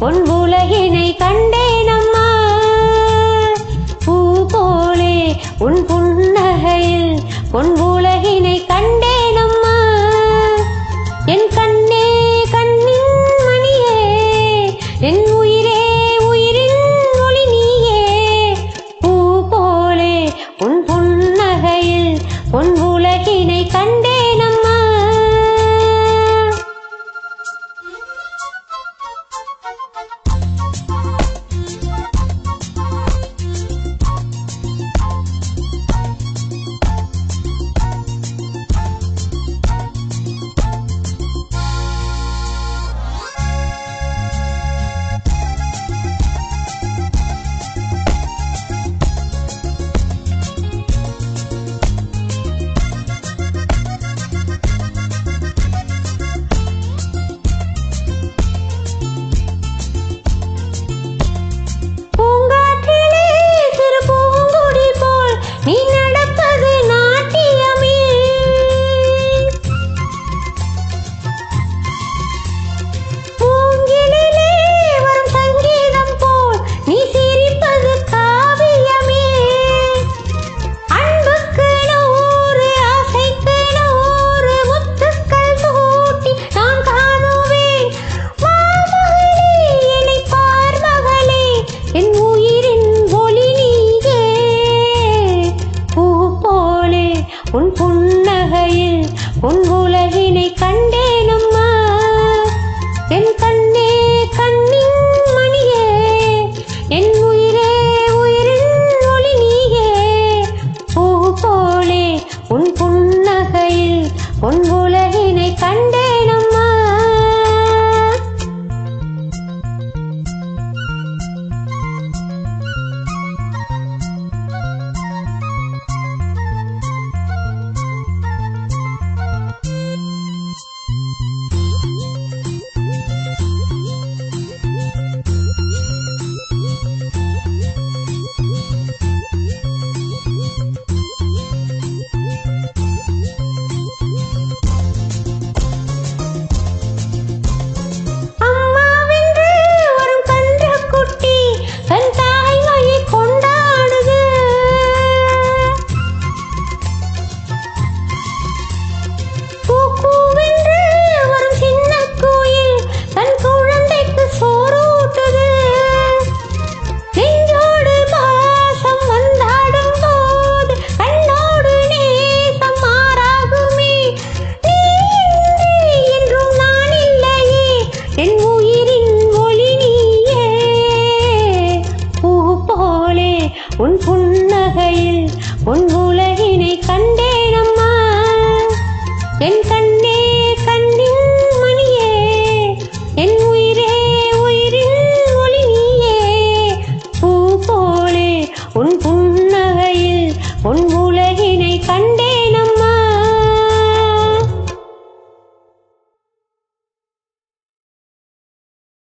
பொன் உலகினை கண்டேன் அம்மா பூ போலே உன் புன்னகையில் பொன் உலகினை கண்டேன் அம்மா என் கண்ணே கண்ணின் மணியே என் உன் புன்னகையில் உன் உலகினை கண்டேனம்மா. என் கண்ணே கண்ணின் மணியே. என் உயிரே உயிரின் ஒளி நீயே. பூ போலே உன் புன்னகையில் உன் உலகினை கண்டே உன் புன்னகையில் உன் உலகினை கண்டே